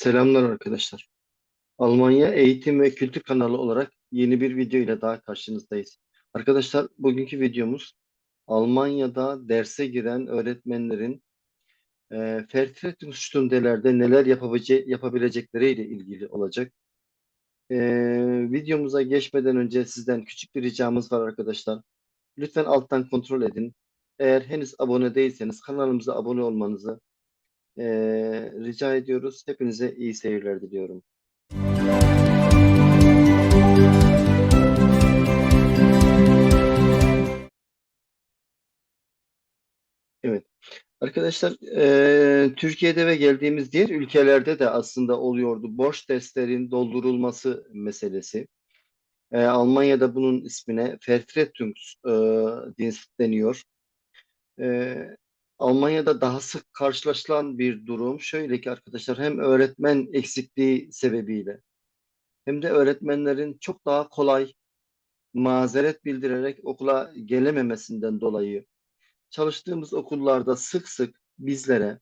Selamlar arkadaşlar. Almanya Eğitim ve Kültür kanalı olarak yeni bir video ile daha karşınızdayız. Arkadaşlar bugünkü videomuz Almanya'da derse giren öğretmenlerin e, Vertretungsstundelerde neler yapabilece yapabilecekleriyle ilgili olacak. E, videomuza geçmeden önce sizden küçük bir ricamız var arkadaşlar. Lütfen alttan kontrol edin. Eğer henüz abone değilseniz kanalımıza abone olmanızı e, rica ediyoruz. Hepinize iyi seyirler diliyorum. Evet. Arkadaşlar, eee, Türkiye'de ve geldiğimiz diğer ülkelerde de aslında oluyordu. Boş derslerin doldurulması meselesi. Eee, Almanya'da bunun ismine Vertretungsdienst deniyor. Eee, Almanya'da daha sık karşılaşılan bir durum şöyle ki arkadaşlar hem öğretmen eksikliği sebebiyle hem de öğretmenlerin çok daha kolay mazeret bildirerek okula gelememesinden dolayı çalıştığımız okullarda sık sık bizlere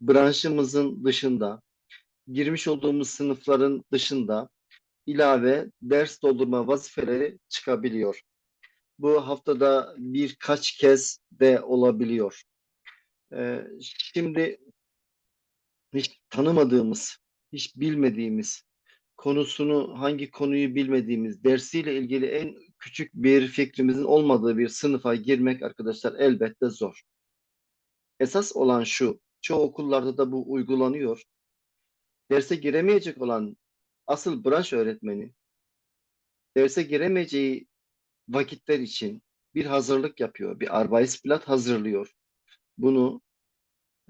branşımızın dışında, girmiş olduğumuz sınıfların dışında ilave ders doldurma vazifeleri çıkabiliyor. Bu haftada birkaç kez de olabiliyor. Ee, şimdi hiç tanımadığımız, hiç bilmediğimiz, konusunu hangi konuyu bilmediğimiz, dersiyle ilgili en küçük bir fikrimizin olmadığı bir sınıfa girmek arkadaşlar elbette zor. Esas olan şu, çoğu okullarda da bu uygulanıyor. Derse giremeyecek olan asıl branş öğretmeni derse giremeyeceği vakitler için bir hazırlık yapıyor, bir Arbeitsblatt hazırlıyor. Bunu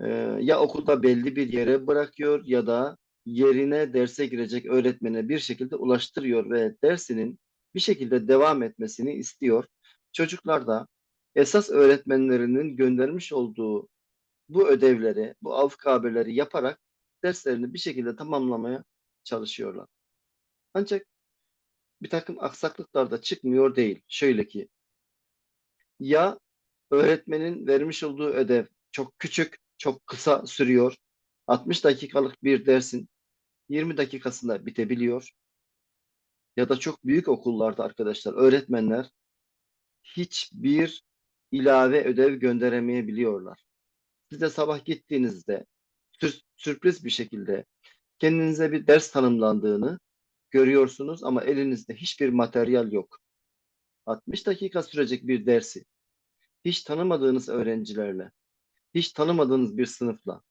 e, ya okulda belli bir yere bırakıyor ya da yerine derse girecek öğretmene bir şekilde ulaştırıyor ve dersinin bir şekilde devam etmesini istiyor. Çocuklar da esas öğretmenlerinin göndermiş olduğu bu ödevleri, bu avkabeleri yaparak derslerini bir şekilde tamamlamaya çalışıyorlar. Ancak bir takım aksaklıklar da çıkmıyor değil. Şöyle ki, ya öğretmenin vermiş olduğu ödev çok küçük, çok kısa sürüyor. 60 dakikalık bir dersin 20 dakikasında bitebiliyor. Ya da çok büyük okullarda arkadaşlar öğretmenler hiçbir ilave ödev gönderemeyebiliyorlar. Siz de sabah gittiğinizde sür- sürpriz bir şekilde kendinize bir ders tanımlandığını görüyorsunuz ama elinizde hiçbir materyal yok. 60 dakika sürecek bir dersi hiç tanımadığınız öğrencilerle, hiç tanımadığınız bir sınıfla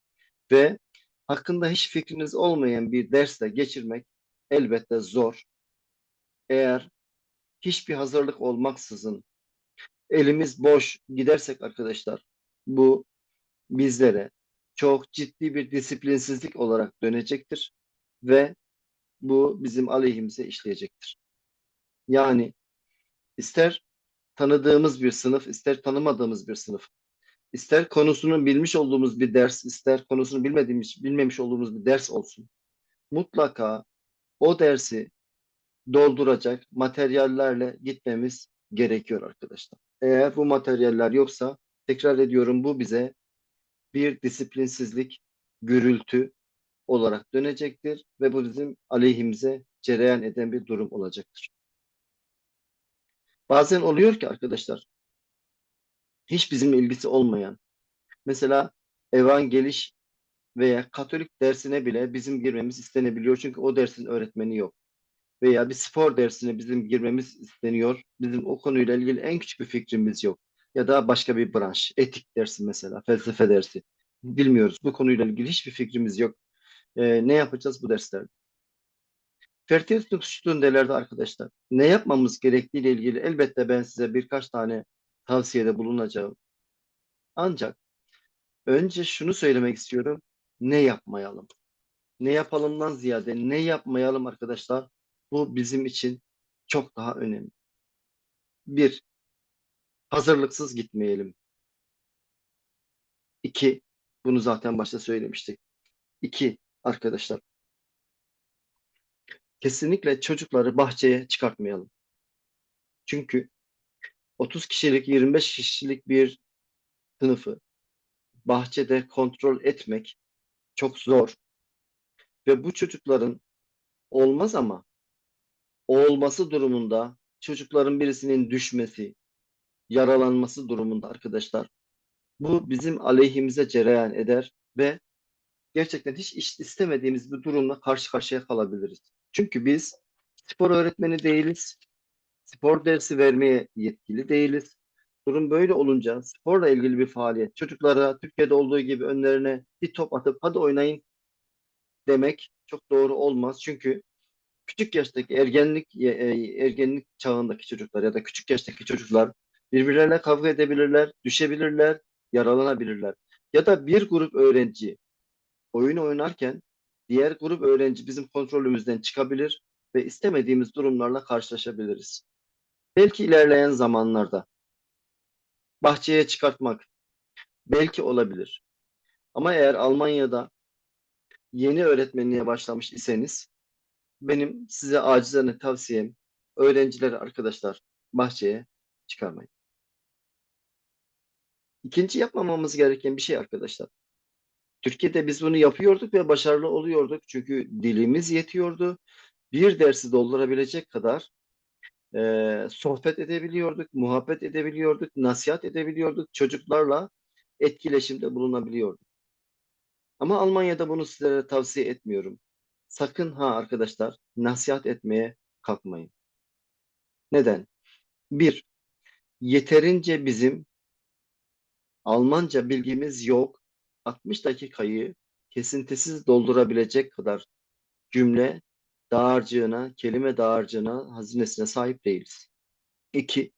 ve hakkında hiç fikriniz olmayan bir dersle geçirmek elbette zor. Eğer hiçbir hazırlık olmaksızın elimiz boş gidersek arkadaşlar bu bizlere çok ciddi bir disiplinsizlik olarak dönecektir ve bu bizim aleyhimize işleyecektir. Yani ister tanıdığımız bir sınıf, ister tanımadığımız bir sınıf, ister konusunu bilmiş olduğumuz bir ders, ister konusunu bilmediğimiz, bilmemiş olduğumuz bir ders olsun. Mutlaka o dersi dolduracak materyallerle gitmemiz gerekiyor arkadaşlar. Eğer bu materyaller yoksa tekrar ediyorum bu bize bir disiplinsizlik, gürültü olarak dönecektir ve bu bizim aleyhimize cereyan eden bir durum olacaktır. Bazen oluyor ki arkadaşlar hiç bizimle ilgisi olmayan mesela evangeliş veya katolik dersine bile bizim girmemiz istenebiliyor çünkü o dersin öğretmeni yok. Veya bir spor dersine bizim girmemiz isteniyor. Bizim o konuyla ilgili en küçük bir fikrimiz yok. Ya da başka bir branş, etik dersi mesela, felsefe dersi. Bilmiyoruz. Bu konuyla ilgili hiçbir fikrimiz yok. Ee, ne yapacağız bu derslerde? Fertilitungsstundelerde arkadaşlar ne yapmamız gerektiğiyle ilgili elbette ben size birkaç tane tavsiyede bulunacağım. Ancak önce şunu söylemek istiyorum. Ne yapmayalım? Ne yapalımdan ziyade ne yapmayalım arkadaşlar? Bu bizim için çok daha önemli. Bir, hazırlıksız gitmeyelim. İki, bunu zaten başta söylemiştik. İki, arkadaşlar, kesinlikle çocukları bahçeye çıkartmayalım. Çünkü 30 kişilik, 25 kişilik bir sınıfı bahçede kontrol etmek çok zor. ve bu çocukların olmaz ama olması durumunda çocukların birisinin düşmesi, yaralanması durumunda arkadaşlar bu bizim aleyhimize cereyan eder ve gerçekten hiç istemediğimiz bir durumla karşı karşıya kalabiliriz. Çünkü biz spor öğretmeni değiliz. Spor dersi vermeye yetkili değiliz. Durum böyle olunca sporla ilgili bir faaliyet çocuklara Türkiye'de olduğu gibi önlerine bir top atıp hadi oynayın demek çok doğru olmaz. Çünkü küçük yaştaki ergenlik e, ergenlik çağındaki çocuklar ya da küçük yaştaki çocuklar birbirlerine kavga edebilirler, düşebilirler, yaralanabilirler. Ya da bir grup öğrenci oyun oynarken diğer grup öğrenci bizim kontrolümüzden çıkabilir ve istemediğimiz durumlarla karşılaşabiliriz. Belki ilerleyen zamanlarda bahçeye çıkartmak belki olabilir. Ama eğer Almanya'da yeni öğretmenliğe başlamış iseniz benim size acizane tavsiyem öğrencileri arkadaşlar bahçeye çıkarmayın. İkinci yapmamamız gereken bir şey arkadaşlar. Türkiye'de biz bunu yapıyorduk ve başarılı oluyorduk. Çünkü dilimiz yetiyordu. Bir dersi doldurabilecek kadar e, sohbet edebiliyorduk, muhabbet edebiliyorduk, nasihat edebiliyorduk. Çocuklarla etkileşimde bulunabiliyorduk. Ama Almanya'da bunu sizlere tavsiye etmiyorum. Sakın ha arkadaşlar nasihat etmeye kalkmayın. Neden? Bir, yeterince bizim Almanca bilgimiz yok. 60 dakikayı kesintisiz doldurabilecek kadar cümle dağarcığına, kelime dağarcığına, hazinesine sahip değiliz. İki,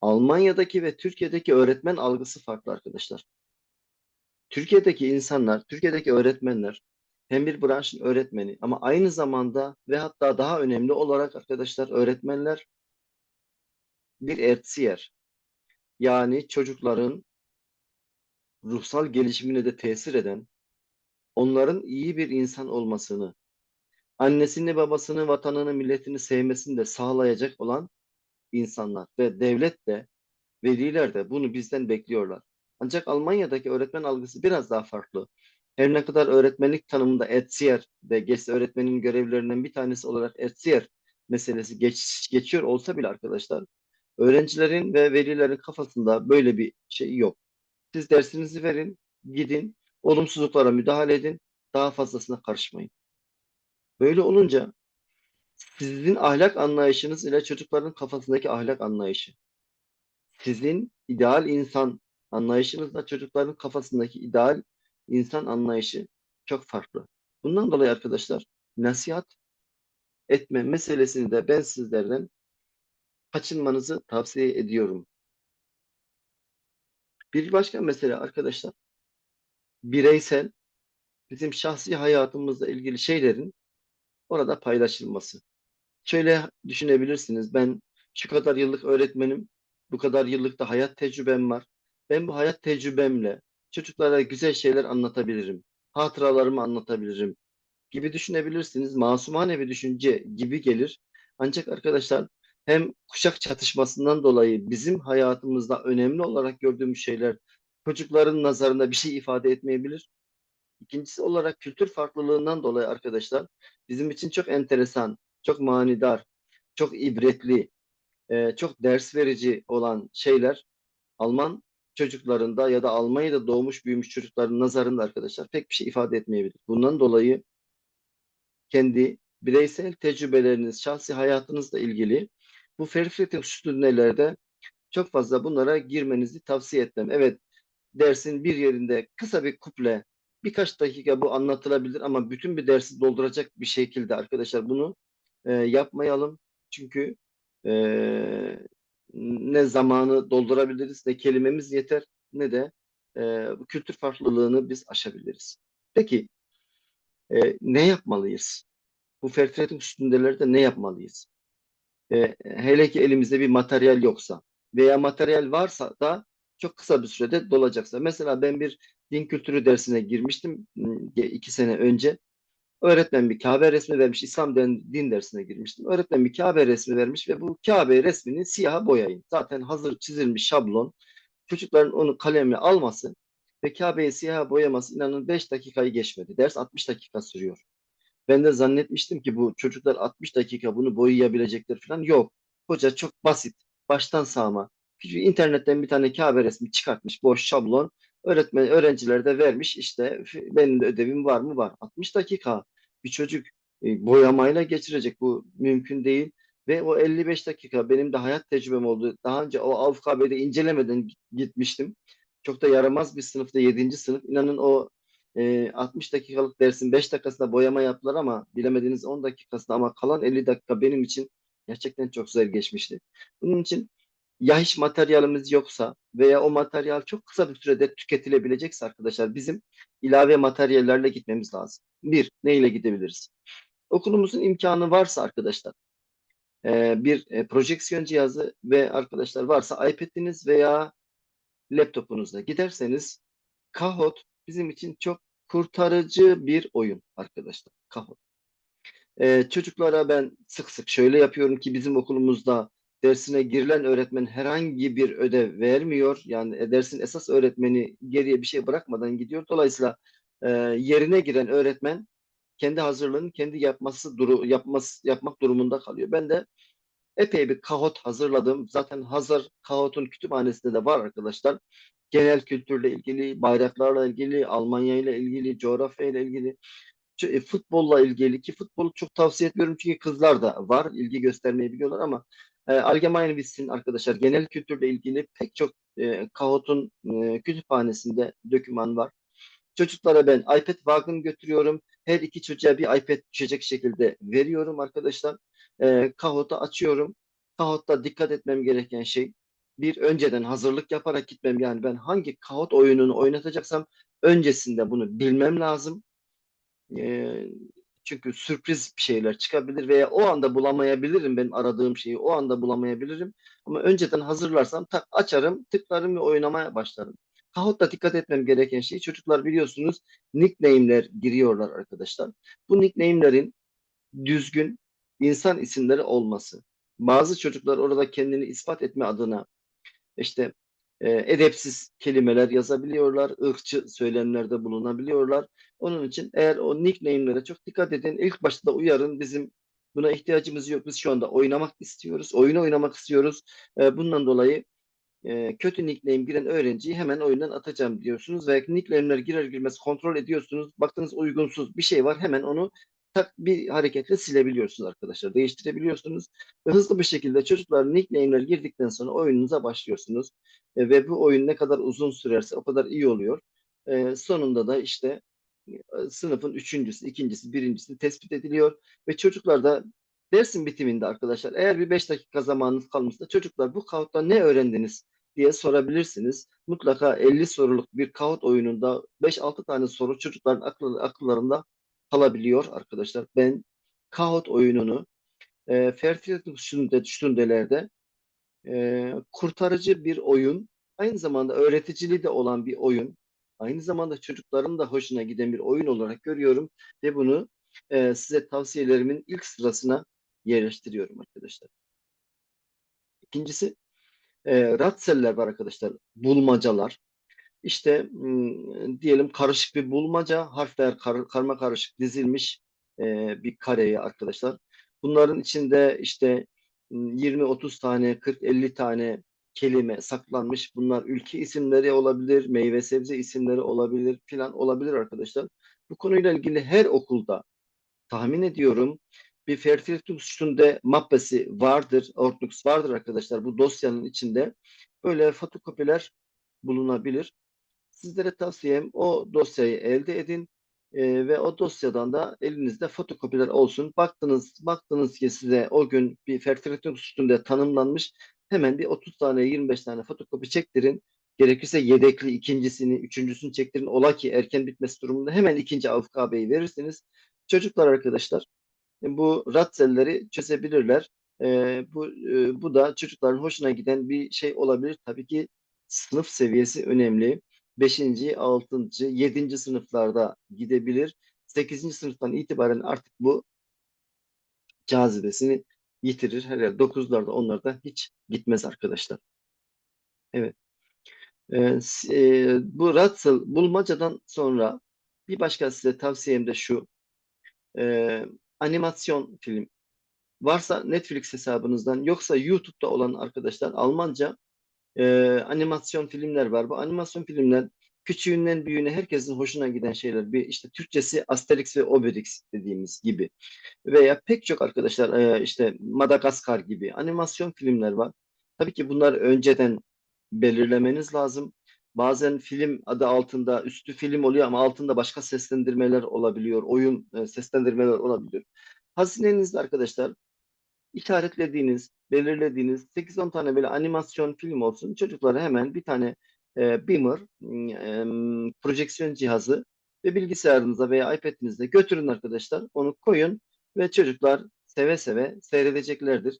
Almanya'daki ve Türkiye'deki öğretmen algısı farklı arkadaşlar. Türkiye'deki insanlar, Türkiye'deki öğretmenler hem bir branşın öğretmeni ama aynı zamanda ve hatta daha önemli olarak arkadaşlar öğretmenler bir erzieher. Yani çocukların ruhsal gelişimine de tesir eden, onların iyi bir insan olmasını, annesini, babasını, vatanını, milletini sevmesini de sağlayacak olan insanlar ve devlet de, veliler de bunu bizden bekliyorlar. Ancak Almanya'daki öğretmen algısı biraz daha farklı. Her ne kadar öğretmenlik tanımında Erzieher ve geçse öğretmenin görevlerinden bir tanesi olarak Erzieher meselesi geç, geçiyor olsa bile arkadaşlar, öğrencilerin ve velilerin kafasında böyle bir şey yok. Siz dersinizi verin, gidin, olumsuzluklara müdahale edin, daha fazlasına karışmayın. Böyle olunca sizin ahlak anlayışınız ile çocukların kafasındaki ahlak anlayışı, sizin ideal insan anlayışınızla çocukların kafasındaki ideal insan anlayışı çok farklı. Bundan dolayı arkadaşlar nasihat etme meselesini de ben sizlerden kaçınmanızı tavsiye ediyorum. Bir başka mesele arkadaşlar bireysel bizim şahsi hayatımızla ilgili şeylerin orada paylaşılması. Şöyle düşünebilirsiniz. Ben şu kadar yıllık öğretmenim, bu kadar yıllık da hayat tecrübem var. Ben bu hayat tecrübemle çocuklara güzel şeyler anlatabilirim. Hatıralarımı anlatabilirim gibi düşünebilirsiniz. Masumane bir düşünce gibi gelir. Ancak arkadaşlar hem kuşak çatışmasından dolayı bizim hayatımızda önemli olarak gördüğümüz şeyler çocukların nazarında bir şey ifade etmeyebilir. İkincisi olarak kültür farklılığından dolayı arkadaşlar bizim için çok enteresan, çok manidar, çok ibretli, e, çok ders verici olan şeyler Alman çocuklarında ya da Almanya'da doğmuş büyümüş çocukların nazarında arkadaşlar pek bir şey ifade etmeyebilir. Bundan dolayı kendi bireysel tecrübeleriniz, şahsi hayatınızla ilgili bu Verpflichtung sütunelerde çok fazla bunlara girmenizi tavsiye etmem. Evet dersin bir yerinde kısa bir kuple birkaç dakika bu anlatılabilir ama bütün bir dersi dolduracak bir şekilde arkadaşlar bunu e, yapmayalım. Çünkü e, ne zamanı doldurabiliriz ne kelimemiz yeter ne de e, kültür farklılığını biz aşabiliriz. Peki e, ne yapmalıyız? Bu fertilitet üstündelerde ne yapmalıyız? E, hele ki elimizde bir materyal yoksa veya materyal varsa da çok kısa bir sürede dolacaksa. Mesela ben bir din kültürü dersine girmiştim iki sene önce. Öğretmen bir Kabe resmi vermiş. İslam din dersine girmiştim. Öğretmen bir Kabe resmi vermiş ve bu Kabe resmini siyaha boyayın. Zaten hazır çizilmiş şablon. Çocukların onu kalemle alması ve Kabe'yi siyaha boyaması inanın 5 dakikayı geçmedi. Ders 60 dakika sürüyor. Ben de zannetmiştim ki bu çocuklar 60 dakika bunu boyayabilecekler falan. Yok. Hoca çok basit. Baştan sağma. İnternetten bir tane Kabe resmi çıkartmış. Boş şablon. Öğretmen, öğrencilere de vermiş. İşte benim de ödevim var mı? Var. 60 dakika. Bir çocuk e, boyamayla geçirecek. Bu mümkün değil. Ve o 55 dakika benim de hayat tecrübem oldu. Daha önce o alfabeyi incelemeden gitmiştim. Çok da yaramaz bir sınıfta 7. sınıf. İnanın o e, 60 dakikalık dersin 5 dakikasında boyama yaptılar ama bilemediğiniz 10 dakikasında ama kalan 50 dakika benim için gerçekten çok güzel geçmişti. Bunun için ya hiç materyalimiz yoksa veya o materyal çok kısa bir sürede tüketilebilecekse arkadaşlar bizim ilave materyallerle gitmemiz lazım. Bir, neyle gidebiliriz? Okulumuzun imkanı varsa arkadaşlar e, bir e, projeksiyon cihazı ve arkadaşlar varsa iPad'iniz veya laptopunuzla giderseniz Kahoot bizim için çok kurtarıcı bir oyun arkadaşlar. Kahoot. Ee, çocuklara ben sık sık şöyle yapıyorum ki bizim okulumuzda dersine girilen öğretmen herhangi bir ödev vermiyor. Yani e, dersin esas öğretmeni geriye bir şey bırakmadan gidiyor. Dolayısıyla e, yerine giren öğretmen kendi hazırlığını kendi yapması duru yapması yapmak durumunda kalıyor. Ben de epey bir Kahoot hazırladım. Zaten hazır Kahoot'un kütüphanesinde de var arkadaşlar genel kültürle ilgili, bayraklarla ilgili, Almanya ile ilgili, coğrafya ile ilgili, e, futbolla ilgili ki futbolu çok tavsiye etmiyorum çünkü kızlar da var, ilgi göstermeyi biliyorlar ama e, Allgemeine Wissen arkadaşlar genel kültürle ilgili pek çok e, Kahoot'un e, kütüphanesinde doküman var. Çocuklara ben iPad wagon götürüyorum. Her iki çocuğa bir iPad düşecek şekilde veriyorum arkadaşlar. E, Kahoot'u açıyorum. Kahoot'ta dikkat etmem gereken şey bir önceden hazırlık yaparak gitmem. Yani ben hangi Kahoot oyununu oynatacaksam öncesinde bunu bilmem lazım. E, çünkü sürpriz bir şeyler çıkabilir veya o anda bulamayabilirim benim aradığım şeyi o anda bulamayabilirim. Ama önceden hazırlarsam tak açarım, tıklarım ve oynamaya başlarım. Kahoot'ta dikkat etmem gereken şey çocuklar biliyorsunuz nickname'ler giriyorlar arkadaşlar. Bu nickname'lerin düzgün insan isimleri olması. Bazı çocuklar orada kendini ispat etme adına işte e, edepsiz kelimeler yazabiliyorlar, ırkçı söylemlerde bulunabiliyorlar. Onun için eğer o nickname'lere çok dikkat edin. İlk başta da uyarın bizim buna ihtiyacımız yok. Biz şu anda oynamak istiyoruz, oyunu oynamak istiyoruz. E, bundan dolayı e, kötü nickname giren öğrenciyi hemen oyundan atacağım diyorsunuz ve nickname'ler girer girmez kontrol ediyorsunuz. Baktınız uygunsuz bir şey var hemen onu bir hareketle silebiliyorsunuz arkadaşlar. Değiştirebiliyorsunuz ve hızlı bir şekilde çocuklar nickname'ler girdikten sonra oyununuza başlıyorsunuz. E, ve bu oyun ne kadar uzun sürerse o kadar iyi oluyor. E, sonunda da işte e, sınıfın üçüncüsü, ikincisi, birincisi tespit ediliyor ve çocuklar da dersin bitiminde arkadaşlar eğer bir 5 dakika zamanınız kalmışsa çocuklar bu Kahoot'ta ne öğrendiniz diye sorabilirsiniz. Mutlaka 50 soruluk bir Kahoot oyununda 5-6 tane soru çocukların aklı, akıllarında kalabiliyor arkadaşlar. Ben Kahoot oyununu e, Fertility Stunde'lerde e, kurtarıcı bir oyun, aynı zamanda öğreticiliği de olan bir oyun, aynı zamanda çocukların da hoşuna giden bir oyun olarak görüyorum ve bunu e, size tavsiyelerimin ilk sırasına yerleştiriyorum arkadaşlar. İkincisi e, Ratseller var arkadaşlar. Bulmacalar. İşte diyelim karışık bir bulmaca, harfler kar, karma karışık dizilmiş e, bir kareye arkadaşlar. Bunların içinde işte m, 20-30 tane, 40-50 tane kelime saklanmış. Bunlar ülke isimleri olabilir, meyve sebze isimleri olabilir filan olabilir arkadaşlar. Bu konuyla ilgili her okulda tahmin ediyorum bir Fertilitüs'ünde mappesi vardır, Ortnux vardır arkadaşlar. Bu dosyanın içinde böyle fotokopiler bulunabilir. Sizlere tavsiyem o dosyayı elde edin e, ve o dosyadan da elinizde fotokopiler olsun. Baktınız baktınız ki size o gün bir Fertilitüs üstünde tanımlanmış hemen bir 30 tane 25 tane fotokopi çektirin. Gerekirse yedekli ikincisini, üçüncüsünü çektirin. Ola ki erken bitmesi durumunda hemen ikinci AFKB'yi verirsiniz. Çocuklar arkadaşlar bu ratselleri çözebilirler. E, bu e, bu da çocukların hoşuna giden bir şey olabilir. Tabii ki sınıf seviyesi önemli. 5. 6. 7. sınıflarda gidebilir. 8. sınıftan itibaren artık bu cazibesini yitirir. Herhalde 9'larda onlarda hiç gitmez arkadaşlar. Evet. E, s- e, bu Russell bulmacadan sonra bir başka size tavsiyem de şu. E, animasyon film. Varsa Netflix hesabınızdan yoksa YouTube'da olan arkadaşlar Almanca e, animasyon filmler var. Bu animasyon filmler küçüğünden büyüğüne herkesin hoşuna giden şeyler. Bir işte Türkçesi Asterix ve Obelix dediğimiz gibi veya pek çok arkadaşlar e, işte Madagaskar gibi animasyon filmler var. Tabii ki bunlar önceden belirlemeniz lazım. Bazen film adı altında üstü film oluyor ama altında başka seslendirmeler olabiliyor. Oyun e, seslendirmeler olabiliyor. Hazinenizde arkadaşlar işaretlediğiniz, belirlediğiniz 8-10 tane böyle animasyon film olsun. Çocuklara hemen bir tane e, Beamer, e, projeksiyon cihazı ve bilgisayarınıza veya iPad'inizde götürün arkadaşlar. Onu koyun ve çocuklar seve seve seyredeceklerdir.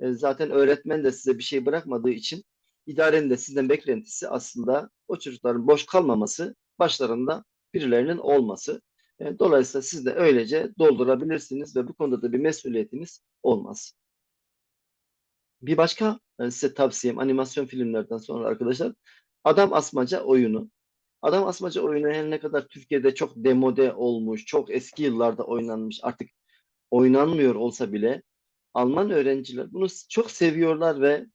E, zaten öğretmen de size bir şey bırakmadığı için idarenin de sizden beklentisi aslında o çocukların boş kalmaması, başlarında birilerinin olması. E, dolayısıyla siz de öylece doldurabilirsiniz ve bu konuda da bir mesuliyetiniz olmaz. Bir başka e, size tavsiyem animasyon filmlerden sonra arkadaşlar Adam Asmaca oyunu. Adam Asmaca oyunu her ne kadar Türkiye'de çok demode olmuş, çok eski yıllarda oynanmış, artık oynanmıyor olsa bile Alman öğrenciler bunu çok seviyorlar ve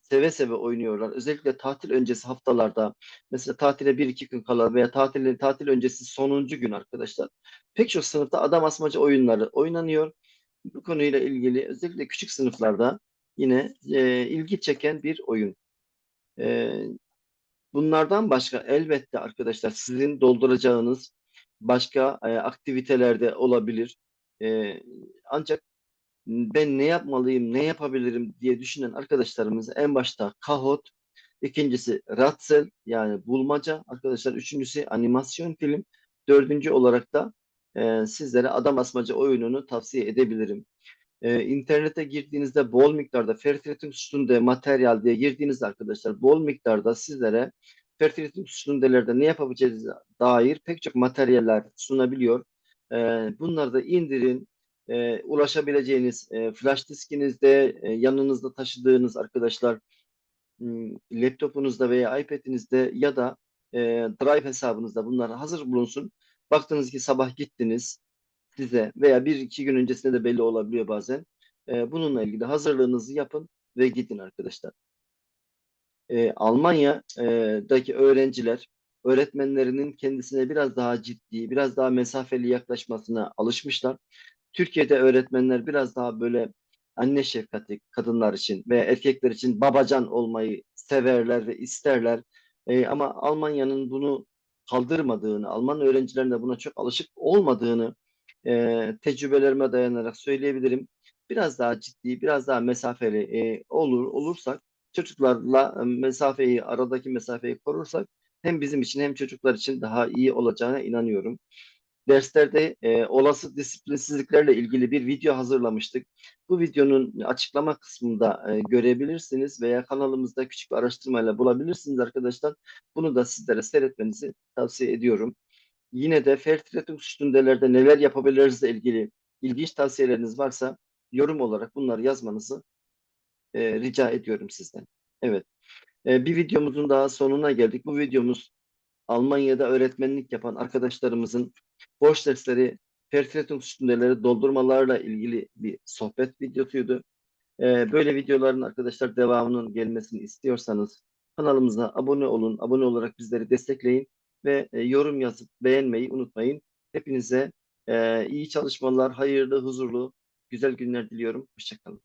seve seve oynuyorlar. Özellikle tatil öncesi haftalarda mesela tatile bir iki gün kala veya tatil, tatil öncesi sonuncu gün arkadaşlar pek çok sınıfta adam asmaca oyunları oynanıyor. Bu konuyla ilgili özellikle küçük sınıflarda yine e, ilgi çeken bir oyun. E, bunlardan başka elbette arkadaşlar sizin dolduracağınız başka e, aktivitelerde olabilir. E, ancak ben ne yapmalıyım, ne yapabilirim diye düşünen arkadaşlarımız en başta Kahoot, ikincisi Ratzel yani bulmaca arkadaşlar, üçüncüsü animasyon film, dördüncü olarak da e, sizlere adam asmaca oyununu tavsiye edebilirim. E, internete girdiğinizde bol miktarda Vertretungsstunde materyal diye girdiğinizde arkadaşlar bol miktarda sizlere Vertretungsstunde'lerde ne yapabileceğinize dair pek çok materyaller sunabiliyor. E, bunları da indirin. E, ulaşabileceğiniz e, flash diskinizde, e, yanınızda taşıdığınız arkadaşlar m, laptopunuzda veya iPad'inizde ya da e, Drive hesabınızda bunlar hazır bulunsun. Baktınız ki sabah gittiniz, size veya bir iki gün öncesinde de belli olabiliyor bazen. E, bununla ilgili hazırlığınızı yapın ve gidin arkadaşlar. E, Almanya'daki öğrenciler öğretmenlerinin kendisine biraz daha ciddi, biraz daha mesafeli yaklaşmasına alışmışlar. Türkiye'de öğretmenler biraz daha böyle anne şefkati kadınlar için ve erkekler için babacan olmayı severler ve isterler. E, ama Almanya'nın bunu kaldırmadığını, Alman öğrencilerin de buna çok alışık olmadığını e, tecrübelerime dayanarak söyleyebilirim. Biraz daha ciddi, biraz daha mesafeli e, olur olursak, çocuklarla mesafeyi, aradaki mesafeyi korursak hem bizim için hem çocuklar için daha iyi olacağına inanıyorum. Derslerde e, olası disiplinsizliklerle ilgili bir video hazırlamıştık. Bu videonun açıklama kısmında e, görebilirsiniz veya kanalımızda küçük bir araştırmayla bulabilirsiniz arkadaşlar. Bunu da sizlere seyretmenizi tavsiye ediyorum. Yine de Vertretungsstunde'lerde neler yapabilirizle ilgili ilginç tavsiyeleriniz varsa yorum olarak bunları yazmanızı e, rica ediyorum sizden. Evet. E, bir videomuzun daha sonuna geldik. Bu videomuz Almanya'da öğretmenlik yapan arkadaşlarımızın boş dersleri Vertretungsstunde'leri doldurmalarla ilgili bir sohbet videosuydu. E, böyle videoların arkadaşlar devamının gelmesini istiyorsanız kanalımıza abone olun. Abone olarak bizleri destekleyin ve e, yorum yazıp beğenmeyi unutmayın. Hepinize e, iyi çalışmalar, hayırlı, huzurlu, güzel günler diliyorum. Hoşçakalın.